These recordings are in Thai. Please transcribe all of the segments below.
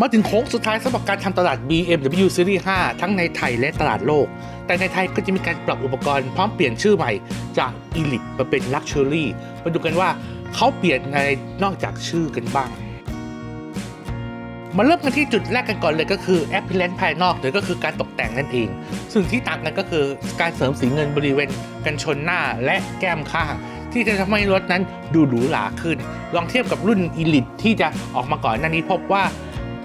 มาถึงโค้งสุดท้ายสำหรับการทำตลาด BMW Series 5 ทั้งในไทยและตลาดโลก แต่ในไทยก็จะมีการปรับอุปกรณ์พร้อมเปลี่ยนชื่อใหม่จาก Elite มาเป็น Luxury มาดูกันว่าเขาเปลี่ยนอะไรนอกจากชื่อกันบ้าง มาเริ่มกันที่จุดแรกกันก่อนเลยก็คือ appearance ภายนอกหรือก็คือการตกแต่งนั่นเอง ซึ่งที่ต่างกันก็คือการเสริมสีเงินบริเวณกันชนหน้าและแก้มข้างที่จะทำให้รถนั้นดูหรูหราขึ้น ลองเทียบกับรุ่น Elite ที่จะออกมาก่อนหน้านี้พบว่า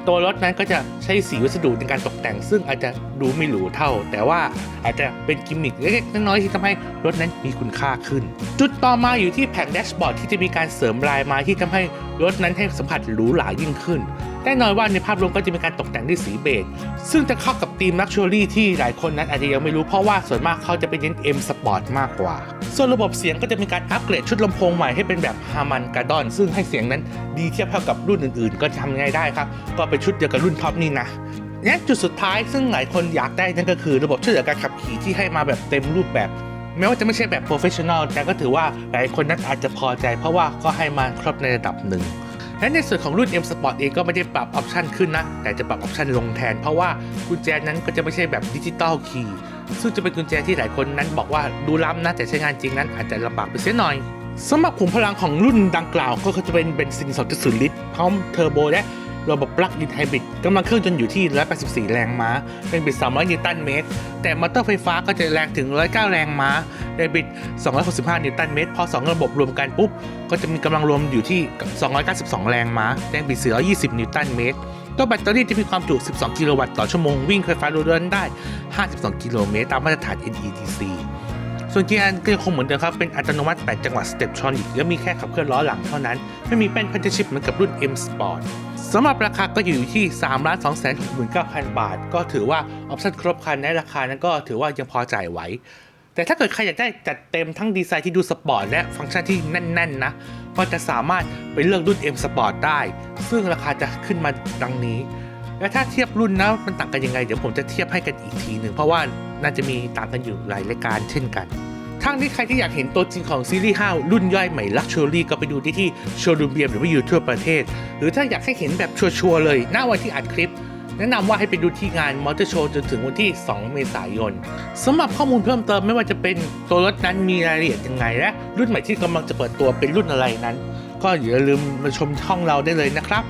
ตัวรถนั้นก็จะใช้สีวัสดุในการตกแต่ง ซึ่งอาจจะดูไม่หรูเท่า แต่ว่าอาจจะเป็นกิมมิคเล็กๆน้อยๆที่ทำให้รถนั้นมีคุณค่าขึ้น จุดต่อมาอยู่ที่แผงแดชบอร์ดที่จะมีการเสริมลายไม้ที่ทำให้รถนั้นให้สัมผัสหรูหรายิ่งขึ้น น่นอนว่าในภาพรวมก็จะมีการตกแต่งด้วยสีเบจซึ่งจะเข้ากับธีม Luxury ที่หลายคนนั้นอาจจะยังไม่รู้เพราะว่าส่วนมากเขาจะเป็นเน้น M Sport มากกว่า ส่วนระบบเสียงก็จะมีการอัปเกรดชุดลำโพงใหม่ให้เป็นแบบ Harman Kardon ซึ่งให้เสียงนั้นดีเทียบเท่ากับรุ่นอื่นๆ ก็ทำยังไงได้ครับ ก็เป็นชุดเดียวกับรุ่นท็อปนี่นะและจุดสุดท้ายซึ่งหลายคนอยากได้นั่นก็คือระบบช่วยเหลือการขับขี่ที่ให้มาแบบเต็มรูปแบบ แม้ว่าจะไม่ใช่แบบโปรเฟชชั่นอลแต่ก็ถือว่าหลายคนนั้นอาจจะพอใจ เพราะว่าก็ให้มาครบในระดับหนึ่ง และในส่วนของรุ่น M Sport เองก็ไม่ได้ปรับออปชันขึ้นนะ แต่จะปรับออปชันลงแทน เพราะว่ากุญแจนั้นก็จะไม่ใช่แบบดิจิตอลคีย์ซึ่งจะเป็นกุญแจที่หลายคนนั้นบอกว่าดูล้ำนะแต่ใช้งานจริงนั้นอาจจะลำบากไปเสียหน่อยสำหรับขุมพลังของรุ่นดังกล่าวก็จะเป็นเบนซิน 2.0 ลิตรพร้อมเทอร์โบและ ระบบปลั๊กอินไฮบริดกำลังเครื่องจนอยู่ที่ 184 แรงม้า เป็นบิด 300 นิวตันเมตร แต่มอเตอร์ไฟฟ้าก็จะแรงถึง 109 แรงม้าในบิด 265 นิวตันเมตร พอ 2 ระบบรวมกันปุ๊บ ก็จะมีกำลังรวมอยู่ที่ 292 แรงม้า แรงบิด 420 นิวตันเมตรตัวแบตเตอรี่จะมีความจุ 12 กิโลวัตต์ต่อชั่วโมง วิ่งไฟฟ้าล้วนๆได้ 52 กิโลเมตร ตามมาตรฐาน NEDC ส่วนเกียร์ก็ยังคงเหมือนเดิมครับ เป็นอัตโนมัติ 8 จังหวะสเต็ปทรอนิกและมีแค่ขับเคลื่อนล้อหลังเท่านั้น ไม่มีแป้นพันธชิปเหมือนกับรุ่น M Sport สำหรับราคาก็อยู่ที่ 3 2 6 9 0 0 0 บาท ก็ถือว่าออปชั่นครบคันในราคานั้นก็ถือว่ายังพอจ่ายไหว แต่ถ้าเกิดใครอยากได้จัดเต็มทั้งดีไซน์ที่ดูสปอร์ตและฟังก์ชันที่แน่น ๆ นะ ก็จะสามารถไปเลือกรุ่น M Sport ได้ ซึ่งราคาจะขึ้นมาดังนี้ และถ้าเทียบรุ่นนะมันต่างกันยังไง เดี๋ยวผมจะเทียบให้กันอีกทีหนึ่ง เพราะว่าน่าจะมีต่างกันอยู่หลายรายการเช่นกันทั้งนี้ใครที่อยากเห็นตัวจริงของซีรีส์5รุ่นย่อยใหม่ Luxury ก็ไปดูได้ที่โชว์รูมเบียมหรือว่าอยู่ทั่วประเทศ หรือถ้าอยากให้เห็นแบบชัวร์ๆเลยหน้าวันที่อัดคลิป แนะนำว่าให้ไปดูที่งานมอเตอร์โชว์จนถึงวันที่ 2 เมษายนสำหรับข้อมูลเพิ่มเติมไม่ว่าจะเป็นตัวรถนั้นมีรายละเอียดยังไงและรุ่นใหม่ที่กำลังจะเปิดตัวเป็นรุ่นอะไรนั้น ก็อย่าลืมมาชมช่องเราได้เลยนะครับ